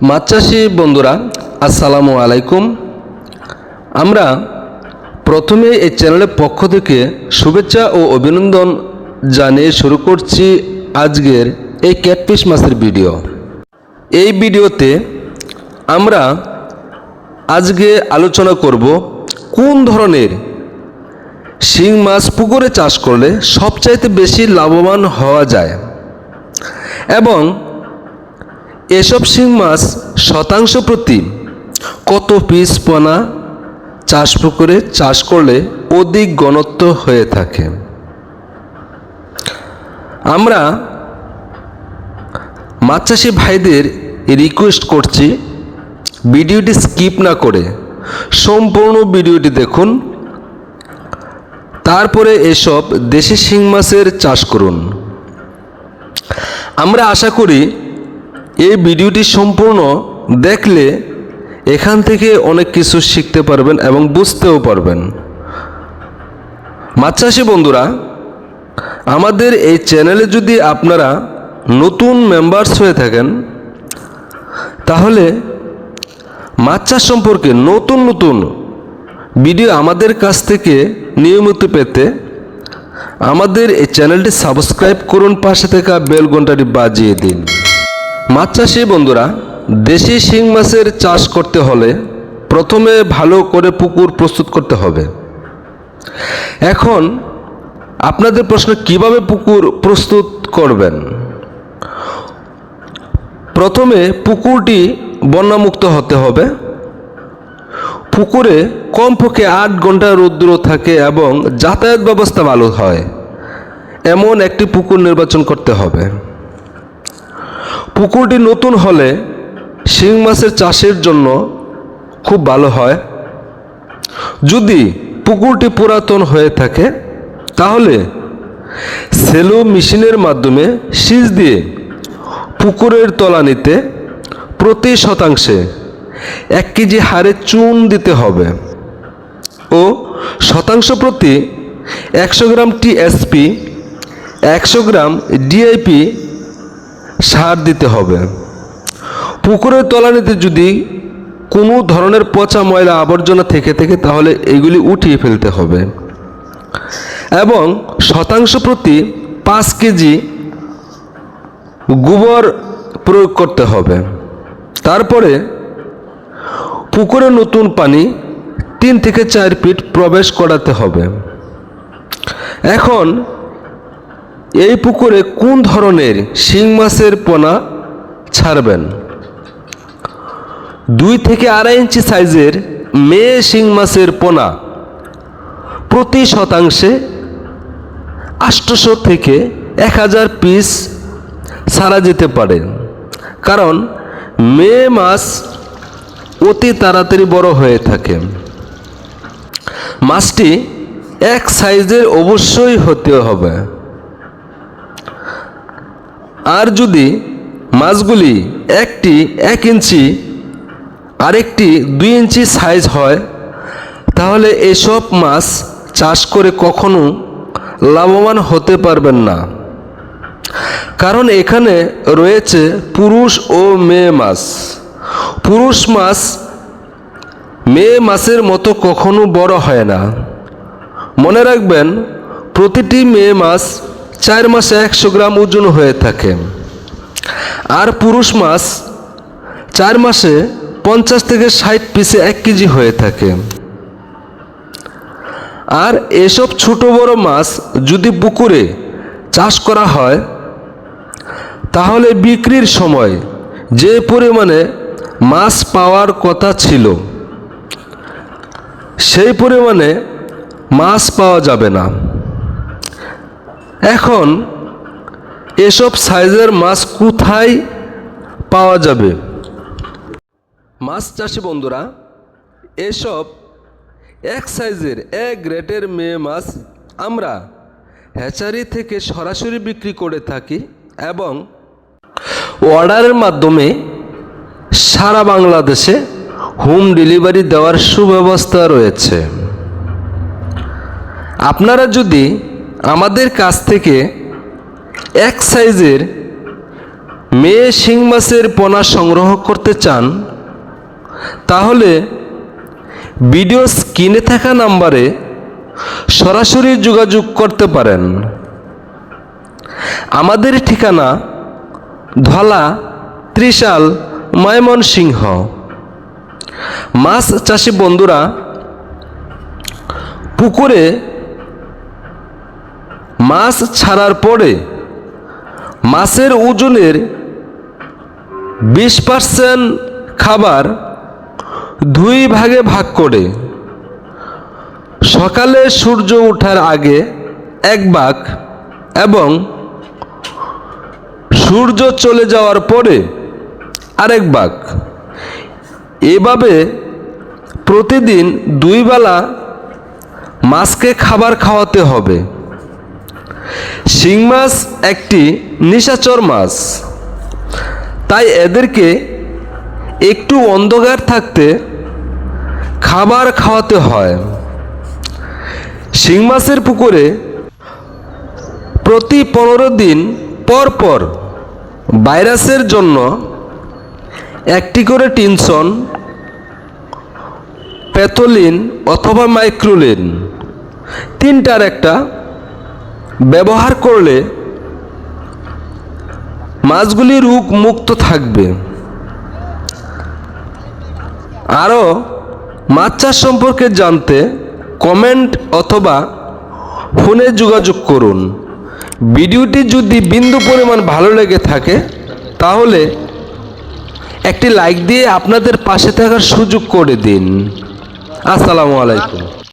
মাছ বন্ধুরা, আসসালামু আলাইকুম। আমরা প্রথমে এই চ্যানেলের পক্ষ থেকে শুভেচ্ছা ও অভিনন্দন জানিয়ে শুরু করছি আজকের এই ক্যাটফিশ মাছের ভিডিও। এই ভিডিওতে আমরা আজকে আলোচনা করব কোন ধরনের শিং মাছ পুকুরে চাষ করলে সবচাইতে বেশি লাভবান হওয়া যায়। এবং এসব শিং মাছ শতাংশ প্রতি কত পিস পোনা চাষ পুকুরে চাষ করলে অধিক ঘনত্ব হয়ে থাকে? আমরা মাছ চাষি ভাইদের রিকোয়েস্ট করছি ভিডিওটি স্কিপ না করে সম্পূর্ণ ভিডিওটি দেখুন। তারপরে এসব দেশি শিং মাছের চাষ করুন। আমরা আশা করি এই ভিডিওটি সম্পূর্ণ দেখলে এখান থেকে অনেক কিছু শিখতে পারবেন এবং বুঝতেও পারবেন। মাছ বন্ধুরা, আমাদের এই চ্যানেলে যদি আপনারা নতুন মেম্বার্স হয়ে থাকেন, তাহলে মাছ চাষ সম্পর্কে নতুন নতুন ভিডিও আমাদের কাছ থেকে নিয়মিত পেতে আমাদের এই চ্যানেলটি সাবস্ক্রাইব করুন, পাশে থাকা বেল ঘন্টাটি বাজিয়ে দিন। মাছ চাষি বন্ধুরা, দেশি শিং মাছের চাষ করতে হলে প্রথমে ভালো করে পুকুর প্রস্তুত করতে হবে। এখন আপনাদের প্রশ্ন, কীভাবে পুকুর প্রস্তুত করবেন? প্রথমে পুকুরটি বন্যামুক্ত হতে হবে। পুকুরে কমপক্ষে আট ঘণ্টা রৌদ্র থাকে এবং যাতায়াত ব্যবস্থা ভালো হয়। এমন একটি পুকুর নির্বাচন করতে হবে। পুকুরটি নতুন হলে শিং মাছের চাষের জন্য খুব ভালো হয়। যদি পুকুরটি পুরাতন হয়ে থাকে, তাহলে সেলো মেশিনের মাধ্যমে সিজ দিয়ে পুকুরের তলানিতে প্রতি শতাংশে এক কেজি হারে চুন দিতে হবে ও শতাংশ প্রতি একশো গ্রাম টিএসপি একশো গ্রাম ডিআইপি সার দিতে হবে। পুকুরের তলানিতে যদি কোনো ধরনের পচা ময়লা আবর্জনা থেকে থেকে, তাহলে এগুলি উঠিয়ে ফেলতে হবে। এবং শতাংশ প্রতি পাঁচ কেজি গোবর প্রয়োগ করতে হবে। তারপরে পুকুরে নতুন পানি তিন থেকে চার ফিট প্রবেশ করাতে হবে। এখন এই পুকুরে কোন ধরনের শিং মাছের পোনা ছাড়বেন? দুই থেকে আড়াই ইঞ্চি সাইজের মেয়ে শিং মাছের পোনা প্রতি শতাংশে আষ্টশো থেকে এক হাজার পিস ছাড়া যেতে পারে। কারণ মেয়ে মাছ অতি তাড়াতাড়ি বড় হয়ে থাকে। মাছটি এক সাইজের অবশ্যই হতে হবে। আর যদি মাছগুলি একটি এক ইঞ্চি আরেকটি দুই ইঞ্চি সাইজ হয়, তাহলে এসব মাছ চাষ করে কখনো লাভবান হতে পারবেন না। কারণ এখানে রয়েছে পুরুষ ও মেয়ে মাছ। পুরুষ মাছ মেয়ে মাছের মতো কখনো বড় হয় না। মনে রাখবেন, প্রতিটি মেয়ে মাছ চার মাসে একশো গ্রাম ওজন হয়ে থাকে। আর পুরুষ মাছ চার মাসে পঞ্চাশ থেকে ষাট পিসে এক কেজি হয়ে থাকে। আর এসব ছোট বড় মাছ যদি পুকুরে চাষ করা হয়, তাহলে বিক্রির সময় যে পরিমাণে মাছ পাওয়ার কথা ছিল, সেই পরিমাণে মাছ পাওয়া যাবে না। এখন এসব সাইজের মাছ কোথায় পাওয়া যাবে? মাছ চাষি বন্ধুরা, এসব এক সাইজের, এক গ্রেটের মেয়ে মাছ আমরা হ্যাচারি থেকে সরাসরি বিক্রি করে থাকি এবং অর্ডারের মাধ্যমে সারা বাংলাদেশে হোম ডেলিভারি দেওয়ার সুব্যবস্থা রয়েছে। আপনারা যদি আমাদের কাছ থেকে এক সাইজের মেয়ে শিং পোনা সংগ্রহ করতে চান, তাহলে ভিডিও স্ক্রিনে থাকা নাম্বারে সরাসরি যোগাযোগ করতে পারেন। আমাদের ঠিকানা ধলা ত্রিশাল ময়মনসিংহ। মাছ চাষি বন্ধুরা, পুকুরে মাছ ছাড়ার পরে মাছের ওজনের বিশ পার্সেন্ট খাবার দুই ভাগে ভাগ করে। সকালে সূর্য ওঠার আগে এক ভাগ এবং সূর্য চলে যাওয়ার পরে আরেক ভাগ। এভাবে প্রতিদিন দুই বেলা মাছকে খাবার খাওয়াতে হবে। শিং মাছ একটি নিশাচর মাছ। তাই এদেরকে একটু অন্ধকার থাকতে খাবার খাওয়াতে হয়। শিং মাছের পুকুরে প্রতি পনেরো দিন পর পর ভাইরাসের জন্য একটি করে টিনসন প্যাথোলিন অথবা মাইক্রোলিন, তিনটার একটা ব্যবহার করলে মাছগুলি রোগ মুক্ত থাকবে। আরও মাছ চাষ সম্পর্কে জানতে কমেন্ট অথবা ফোনে যোগাযোগ করুন। ভিডিওটি যদি বিন্দু পরিমাণ ভালো লেগে থাকে, তাহলে একটি লাইক দিয়ে আপনাদের পাশে থাকার সুযোগ করে দিন। আসসালামু আলাইকুম।